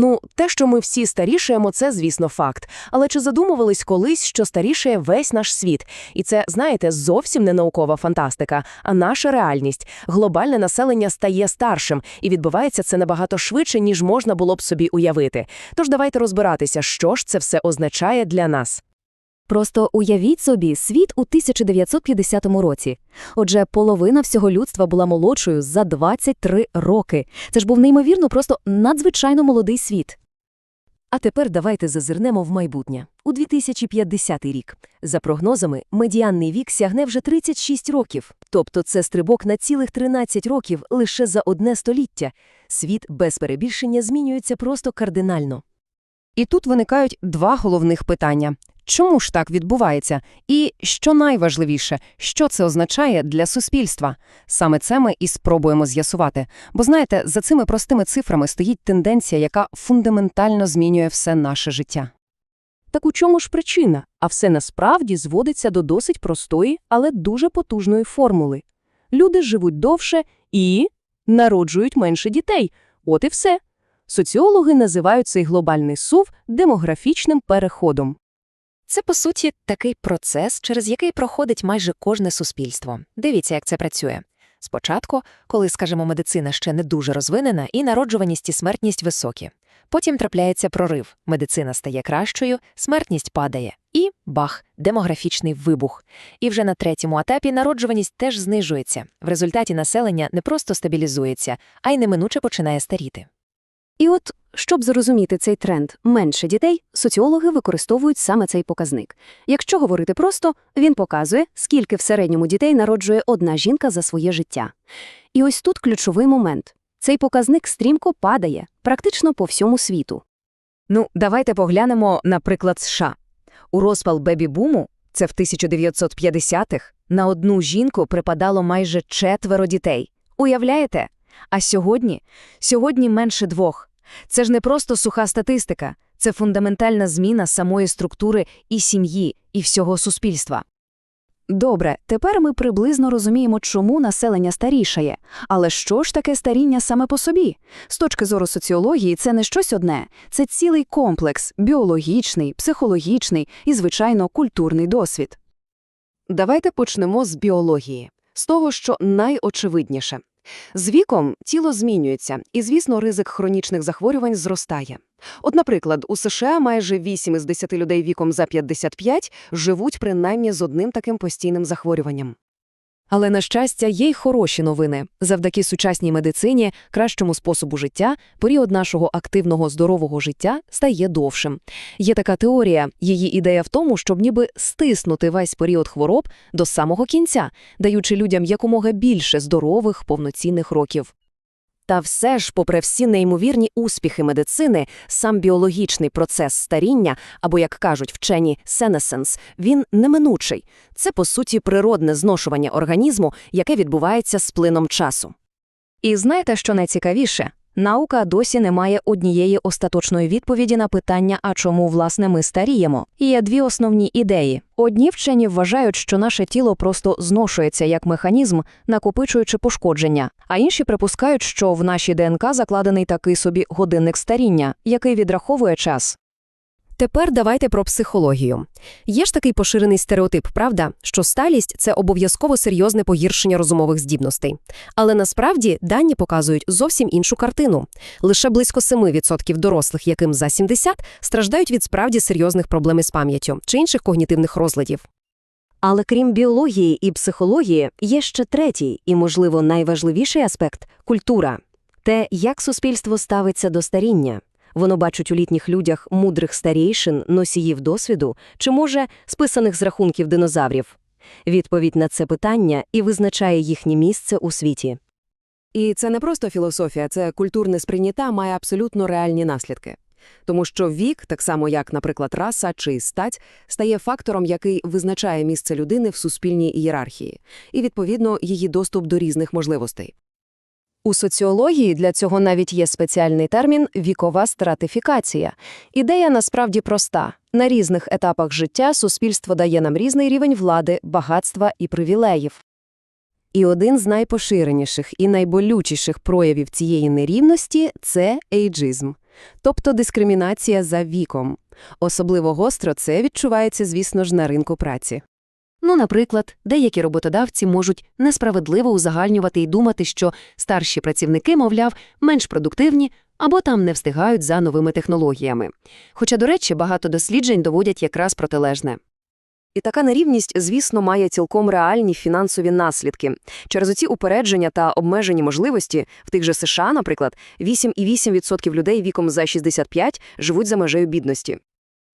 Ну, те, що ми всі старішаємо, це, звісно, факт. Але чи задумувались колись, що старішає весь наш світ? І це, знаєте, зовсім не наукова фантастика, а наша реальність. Глобальне населення стає старшим, і відбувається це набагато швидше, ніж можна було б собі уявити. Тож давайте розбиратися, що ж це все означає для нас. Просто уявіть собі світ у 1950 році. Отже, половина всього людства була молодшою за 23 роки. Це ж був неймовірно просто надзвичайно молодий світ. А тепер давайте зазирнемо в майбутнє. У 2050 рік. За прогнозами, медіанний вік сягне вже 36 років. Тобто це стрибок на цілих 13 років лише за одне століття. Світ без перебільшення змінюється просто кардинально. І тут виникають два головних питання. Чому ж так відбувається? І, що найважливіше, що це означає для суспільства? Саме це ми і спробуємо з'ясувати. Бо знаєте, за цими простими цифрами стоїть тенденція, яка фундаментально змінює все наше життя. Так у чому ж причина? А все насправді зводиться до досить простої, але дуже потужної формули. Люди живуть довше і народжують менше дітей. От і все. Соціологи називають цей глобальний сув демографічним переходом. Це, по суті, такий процес, через який проходить майже кожне суспільство. Дивіться, як це працює. Спочатку, коли, скажімо, медицина ще не дуже розвинена, і народжуваність і смертність високі. Потім трапляється прорив, медицина стає кращою, смертність падає. І бах, демографічний вибух. І вже на третьому етапі народжуваність теж знижується. В результаті населення не просто стабілізується, а й неминуче починає старіти. І от, щоб зрозуміти цей тренд менше дітей, соціологи використовують саме цей показник. Якщо говорити просто, він показує, скільки в середньому дітей народжує одна жінка за своє життя. І ось тут ключовий момент. Цей показник стрімко падає практично по всьому світу. Ну, давайте поглянемо, наприклад, США. У розпал бебі-буму, це в 1950-х, на одну жінку припадало майже четверо дітей. Уявляєте? А сьогодні? Сьогодні менше двох. Це ж не просто суха статистика, це фундаментальна зміна самої структури і сім'ї, і всього суспільства. Добре, тепер ми приблизно розуміємо, чому населення старішає. Але що ж таке старіння саме по собі? З точки зору соціології, це не щось одне, це цілий комплекс біологічний, психологічний і, звичайно, культурний досвід. Давайте почнемо з біології, з того, що найочевидніше. З віком тіло змінюється, і, звісно, ризик хронічних захворювань зростає. От, наприклад, у США майже 8 із 10 людей віком за 55 живуть принаймні з одним таким постійним захворюванням. Але, на щастя, є й хороші новини. Завдяки сучасній медицині, кращому способу життя, період нашого активного здорового життя стає довшим. Є така теорія, її ідея в тому, щоб ніби стиснути весь період хвороб до самого кінця, даючи людям якомога більше здорових, повноцінних років. Та все ж, попри всі неймовірні успіхи медицини, сам біологічний процес старіння, або, як кажуть вчені, сенесенс, він неминучий. Це, по суті, природне зношування організму, яке відбувається з плином часу. І знаєте, що найцікавіше? Наука досі не має однієї остаточної відповіді на питання, а чому, власне, ми старіємо. І є дві основні ідеї. Одні вчені вважають, що наше тіло просто зношується як механізм, накопичуючи пошкодження, а інші припускають, що в нашій ДНК закладений такий собі годинник старіння, який відраховує час. Тепер давайте про психологію. Є ж такий поширений стереотип, правда, що сталість – це обов'язково серйозне погіршення розумових здібностей. Але насправді дані показують зовсім іншу картину. Лише близько 7% дорослих, яким за 70, страждають від справді серйозних проблем із пам'яттю чи інших когнітивних розладів. Але крім біології і психології, є ще третій і, можливо, найважливіший аспект культура те, як суспільство ставиться до старіння. Воно бачить у літніх людях мудрих старійшин, носіїв досвіду чи, може, списаних з рахунків динозаврів. Відповідь на це питання і визначає їхнє місце у світі. І це не просто філософія, це культурне сприйняття має абсолютно реальні наслідки. Тому що вік, так само як, наприклад, раса чи стать, стає фактором, який визначає місце людини в суспільній ієрархії, і, відповідно, її доступ до різних можливостей. У соціології для цього навіть є спеціальний термін вікова стратифікація. Ідея насправді проста. На різних етапах життя суспільство дає нам різний рівень влади, багатства і привілеїв. І один з найпоширеніших і найболючіших проявів цієї нерівності – це ейджизм. тобто дискримінація за віком. Особливо гостро це відчувається, звісно ж, на ринку праці. Ну, наприклад, деякі роботодавці можуть несправедливо узагальнювати і думати, що старші працівники, мовляв, менш продуктивні або там не встигають за новими технологіями. Хоча, до речі, багато досліджень доводять якраз протилежне. І така нерівність, звісно, має цілком реальні фінансові наслідки. Через оці упередження та обмежені можливості в тих же США, наприклад, 8,8% людей віком за 65 живуть за межею бідності.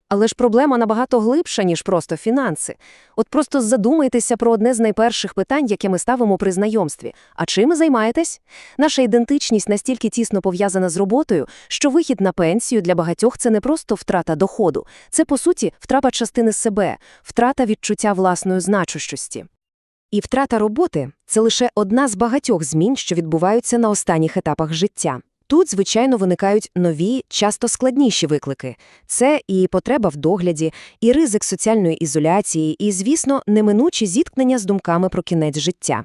Але ж проблема набагато глибша, ніж просто фінанси. От просто задумайтеся про одне з найперших питань, яке ми ставимо при знайомстві. А чим займаєтесь? Наша ідентичність настільки тісно пов'язана з роботою, що вихід на пенсію для багатьох – це не просто втрата доходу. Це, по суті, втрата частини себе, втрата відчуття власної значущості. І втрата роботи – це лише одна з багатьох змін, що відбуваються на останніх етапах життя. Тут, звичайно, виникають нові, часто складніші виклики. Це і потреба в догляді, і ризик соціальної ізоляції, і, звісно, неминучі зіткнення з думками про кінець життя.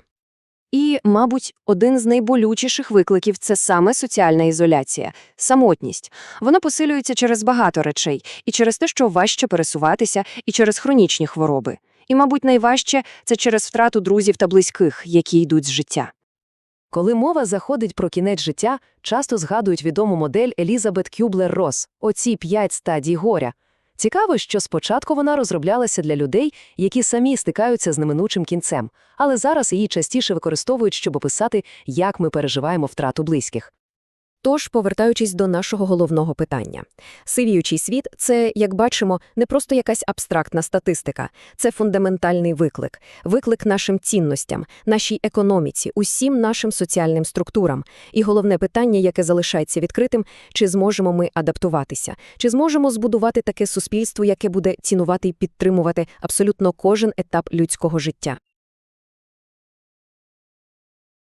І, мабуть, один з найболючіших викликів – це саме соціальна ізоляція, самотність. Вона посилюється через багато речей, і через те, що важче пересуватися, і через хронічні хвороби. І, мабуть, найважче – це через втрату друзів та близьких, які йдуть з життя. Коли мова заходить про кінець життя, часто згадують відому модель Елізабет Кюблер Рос, – оці п'ять стадій горя. Цікаво, що спочатку вона розроблялася для людей, які самі стикаються з неминучим кінцем, але зараз її частіше використовують, щоб описати, як ми переживаємо втрату близьких. Тож, повертаючись до нашого головного питання. Сивіючий світ – це, як бачимо, не просто якась абстрактна статистика. Це фундаментальний виклик. Виклик нашим цінностям, нашій економіці, усім нашим соціальним структурам. І головне питання, яке залишається відкритим – чи зможемо ми адаптуватися? Чи зможемо збудувати таке суспільство, яке буде цінувати і підтримувати абсолютно кожен етап людського життя?